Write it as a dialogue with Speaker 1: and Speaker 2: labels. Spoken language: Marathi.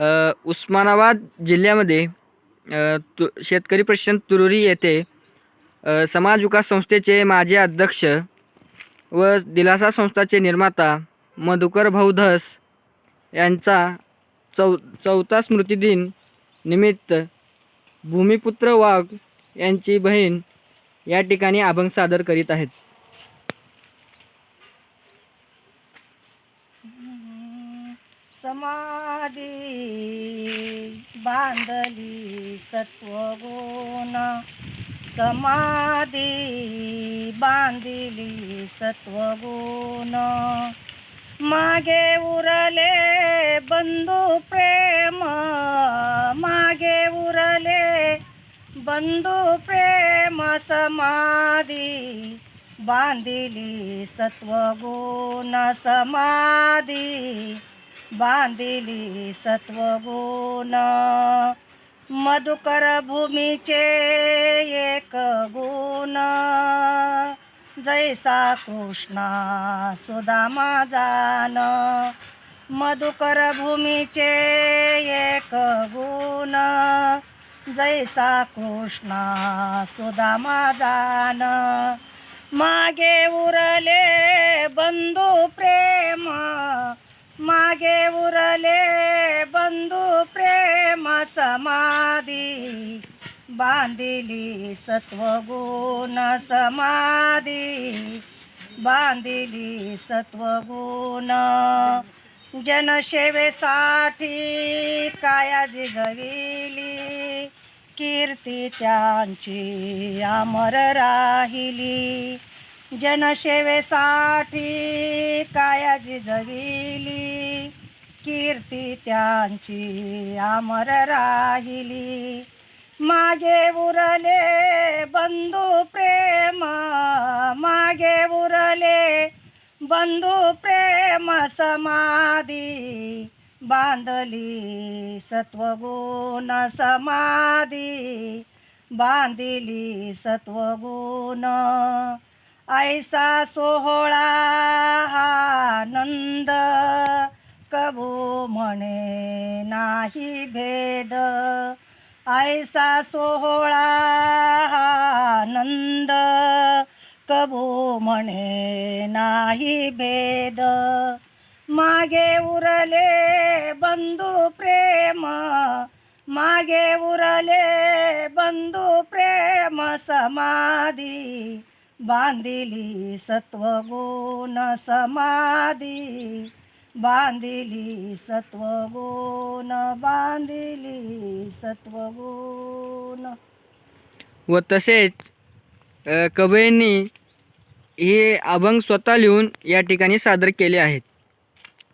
Speaker 1: उस्मानाबाद जिल्ह्यामध्ये तु शेतकरी प्रशिक्षण तुरुरी येथे समाज विकास संस्थेचे माजी अध्यक्ष व दिलासा संस्थाचे निर्माता मधुकर भाऊ धस यांचा चौ चौथा स्मृतिदिन निमित्त भूमिपुत्र वाघ यांची बहीण या ठिकाणी अभंग सादर करीत आहेत.
Speaker 2: समाधी बांधली सत्वगुण. समाधी बांधली सत्वगुण. मागे उरले बंधू प्रेम मागे उरले बंधू प्रेम. समाधी बांधिली सत्वगुण. समाधी बांधिली सत्वगुण. मधुकर भूमीचे एक गुण. जैसा कृष्णा सुदामा जान मधुकर भूमीचे एक गुण. जैसा कृष्णा सुदामा जान मागे उरले मागे उरले बंधू प्रेम समाधी बांधिली सत्वगुण समाधी बांधिली सत्वगुण जनसेवेसाठी कायाजी गविली कीर्ती त्यांची अमर राहिली जनसेवेसाठी कायाजी झविली कीर्ती त्यांची अमर राहिली. मागे उरले बंधू प्रेम मागे उरले बंधू प्रेम समाधी. बांधली सत्वगुण समाधी. बांधिली सत्वगुण ऐसा सोहळा हा नंद. कबू म्हणे नाही भेद. ऐसा सोहळा हा नंद. कबू म्हणे नाही भेद. मागे उरले बंधू प्रेम. मागे उरले बंधू प्रेम समाधी. बांधिली सत्वगुण समाधी. बांधिली सत्वगुण बांधिली सत्वगुण.
Speaker 1: व तसेच अ, हे अभंग स्वतः लिहून या ठिकाणी सादर केले आहेत.